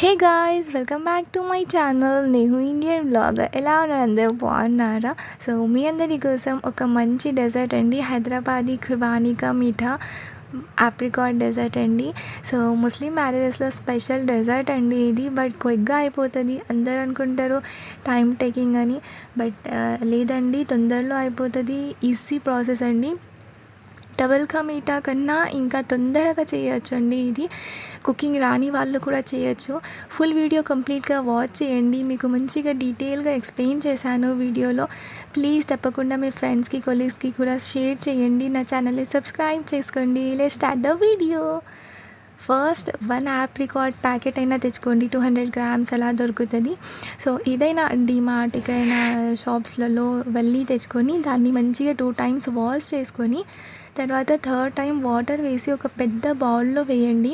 Hey guys welcome back to my channel నేను Indian blogger ఎలా ఉన్నారు? అందరూ బాగున్నారా? సో మీ అందరి కోసం ఒక మంచి డెజర్ట్ అండి. హైదరాబాదీ ఖుర్బానికా మీఠా ఆప్రికాట్ డెజర్ట్ అండి. సో ముస్లిం మ్యారేజెస్లో స్పెషల్ డెజర్ట్ అండి ఇది. బట్ క్విక్గా అయిపోతుంది. అందరు అనుకుంటారు టైం టేకింగ్ అని. బట్ uh, లేదండి తొందరలో అయిపోతుంది. ఈజీ ప్రాసెస్ అండి. డబల్ కా మీఠా కన్నా ఇంకా తొందరగా చేయొచ్చు అండి ఇది. కుకింగ్ రాని వాళ్ళు కూడా చేయొచ్చు. ఫుల్ వీడియో కంప్లీట్గా వాచ్ చేయండి. మీకు మంచిగా డీటెయిల్గా ఎక్స్ప్లెయిన్ చేశాను వీడియోలో. ప్లీజ్ తప్పకుండా మీ ఫ్రెండ్స్కి కొలీగ్స్కి కూడా షేర్ చేయండి. నా ఛానల్ని సబ్స్క్రైబ్ చేసుకోండి. లే start the video first one record packet అయినా తెచ్చుకోండి. టూ హండ్రెడ్ గ్రామ్స్ అలా దొరుకుతుంది. సో ఏదైనా డిమార్ట్ ఇకైనా షాప్స్లలో వెళ్ళి తెచ్చుకొని దాన్ని మంచిగా టూ టైమ్స్ వాష్ చేసుకొని తర్వాత థర్డ్ టైం వాటర్ వేసి ఒక పెద్ద బౌల్లో వేయండి.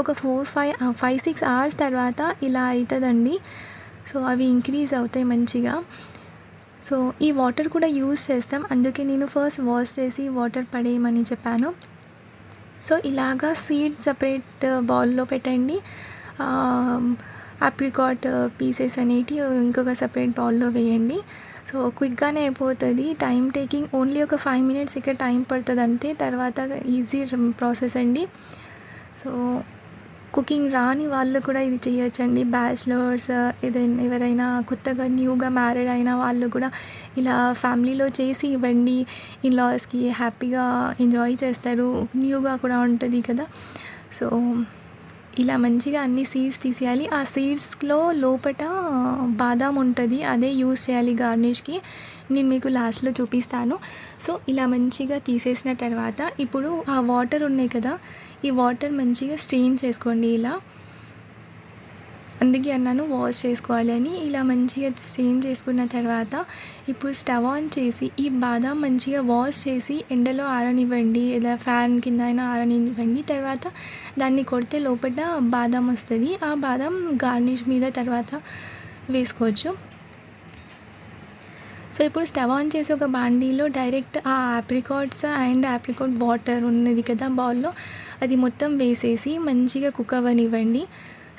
ఒక four five five six hours తర్వాత ఇలా అవుతుందండి సో అవి ఇంక్రీజ్ అవుతాయి మంచిగా. సో ఈ వాటర్ కూడా యూజ్ చేస్తాం. అందుకే నేను ఫస్ట్ వాష్ చేసి వాటర్ పడేయమని చెప్పాను. సో ఇలాగా సీడ్ సపరేట్ బౌల్లో పెట్టండి. ఆప్రికాట్ పీసెస్ uh, అనేటివి ఇంకొక సపరేట్ బౌల్లో వేయండి. సో క్విక్గానే అయిపోతుంది. టైం టేకింగ్ ఓన్లీ ఒక ఫైవ్ మినిట్స్ ఇక్కడ టైం పడుతుంది అంతే. తర్వాత ఈజీ ప్రాసెస్ అండి. సో కుకింగ్ రాని వాళ్ళు కూడా ఇది చేయొచ్చండి. బ్యాచిలర్స్ uh, ఏదైనా ఎవరైనా కొత్తగా న్యూగా మ్యారీడ్ అయిన వాళ్ళు కూడా ఇలా ఫ్యామిలీలో చేసి ఇవ్వండి. ఇన్లాస్కి హ్యాపీగా ఎంజాయ్ చేస్తారు. న్యూగా కూడా ఉంటుంది కదా. సో ఇలా మంచిగా అన్ని సీడ్స్ తీసేయాలి. ఆ సీడ్స్లో లోపట బాదాం ఉంటుంది అదే యూస్ చేయాలి గార్నిష్కి నేను మీకు లాస్ట్లో చూపిస్తాను. సో ఇలా మంచిగా తీసేసిన తర్వాత ఇప్పుడు ఆ వాటర్ ఉన్నాయి కదా ఈ వాటర్ మంచిగా స్ట్రెయిన్ చేసుకోండి ఇలా. అందుకే అన్నాను వాష్ చేసుకోవాలి అని. ఇలా మంచిగా స్టీమ్ చేసుకున్న తర్వాత ఇప్పుడు స్టవ్ ఆన్ చేసి ఈ బాదాం మంచిగా వాష్ చేసి ఎండలో ఆరనివ్వండి. లేదా ఫ్యాన్ కింద అయినా ఆరనివ్వండి. తర్వాత దాన్ని కొడితే లోపల బాదాం వస్తుంది. ఆ బాదాం గార్నిష్ మీద తర్వాత వేసుకోవచ్చు. సో ఇప్పుడు స్టవ్ ఆన్ చేసి ఒక బాండీలో డైరెక్ట్ ఆ ఆప్రికాట్స్ అండ్ ఆప్రికాట్ వాటర్ ఉన్నది కదా బౌల్లో అది మొత్తం వేసేసి మంచిగా కుక్ అవ్వనివ్వండి.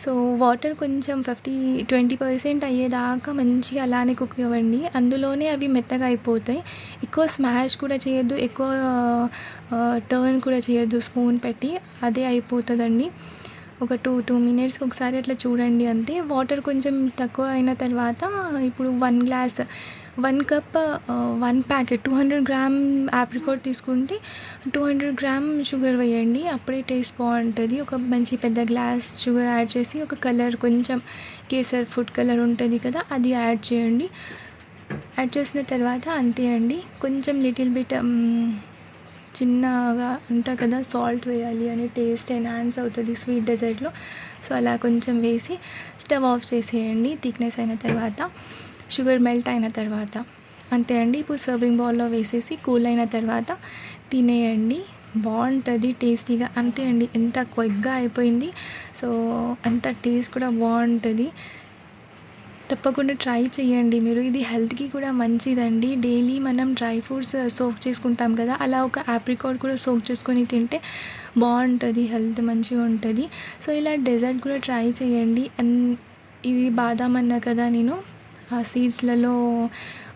సో వాటర్ కొంచెం ఫిఫ్టీ ట్వంటీ పర్సెంట్ అయ్యేదాకా మంచిగా అలానే కుక్ ఇవ్వండి అందులోనే అవి మెత్తగా అయిపోతాయి. ఎక్కువ స్మాష్ కూడా చేయొద్దు ఎక్కువ టర్న్ కూడా చేయొద్దు స్పూన్ పెట్టి అదే అయిపోతుందండి. ఒక టూ టూ మినిట్స్కి ఒకసారి అట్లా చూడండి అంతే. వాటర్ కొంచెం తక్కువ అయిన తర్వాత ఇప్పుడు one glass one cup one packet two hundred gram apricot తీసుకుంటే టూ హండ్రెడ్ గ్రామ్ షుగర్ వేయండి. అప్పుడే టేస్ట్ బాగుంటుంది. ఒక మంచి పెద్ద గ్లాస్ షుగర్ యాడ్ చేసి ఒక కలర్ కొంచెం కేసర్ ఫుడ్ కలర్ ఉంటుంది కదా అది యాడ్ చేయండి. యాడ్ చేసిన తర్వాత అంతే అండి. కొంచెం లిటిల్ బిట్ చిన్నగా అంటా కదా సాల్ట్ వేయాలి అని టేస్ట్ ఎన్హాన్స్ అవుతుంది స్వీట్ డెజర్ట్లో. సో అలా కొంచెం వేసి స్టవ్ ఆఫ్ చేసేయండి. థిక్నెస్ అయిన తర్వాత షుగర్ మెల్ట్ అయిన తర్వాత అంతే అండి. ఇప్పుడు సర్వింగ్ బౌల్లో వేసేసి కూల్ అయిన తర్వాత తినేయండి. బాగుంటుంది టేస్టీగా అంతే అండి. ఎంత క్విక్గా అయిపోయింది. సో అంత టేస్ట్ కూడా బాగుంటుంది. తప్పకుండా ట్రై చేయండి మీరు. ఇది హెల్త్కి కూడా మంచిదండి. డైలీ మనం డ్రై ఫ్రూట్స్ సోక్ చేసుకుంటాం కదా అలా ఒక ఆప్రికాట్ కూడా సోక్ చేసుకొని తింటే బాగుంటుంది హెల్త్ మంచిగా ఉంటుంది. సో ఇలా డెజర్ట్ కూడా ట్రై చేయండి. అండ్ ఇది బాదాం అన్నా కదా నేను. ఆ సీడ్స్లలో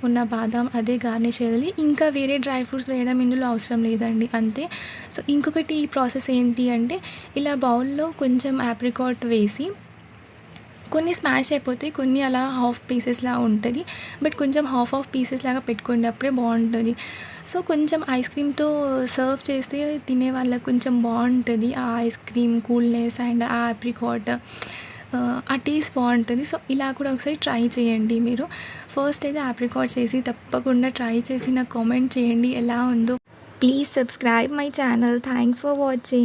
ఉన్న బాదం అదే గార్నిష్ చేయాలి. ఇంకా వేరే డ్రై ఫ్రూట్స్ వేయడం ఇందులో అవసరం లేదండి అంతే. సో ఇంకొకటి ఈ ప్రాసెస్ ఏంటి అంటే ఇలా బౌల్లో కొంచెం ఆప్రికాట్ వేసి కొన్ని స్మాష్ అయిపోతాయి కొన్ని అలా హాఫ్ పీసెస్లా ఉంటుంది. బట్ కొంచెం హాఫ్ హాఫ్ పీసెస్ లాగా పెట్టుకోండి అప్పుడే బాగుంటుంది. సో కొంచెం ఐస్ క్రీమ్తో సర్వ్ చేస్తే తినే వాళ్ళకి కొంచెం బాగుంటుంది ఆ ఐస్ క్రీమ్ కూల్నెస్ అండ్ ఆ ఆప్రికాట్ ఆ టేస్ట్ బాగుంటుంది. సో ఇలా కూడా ఒకసారి ట్రై చేయండి మీరు. ఫస్ట్ అయితే ఆప్రికాట్ చేసి తప్పకుండా ట్రై చేసి నాకు కామెంట్ చేయండి. ఎలా ఉందో. Please subscribe my channel. Thanks for watching.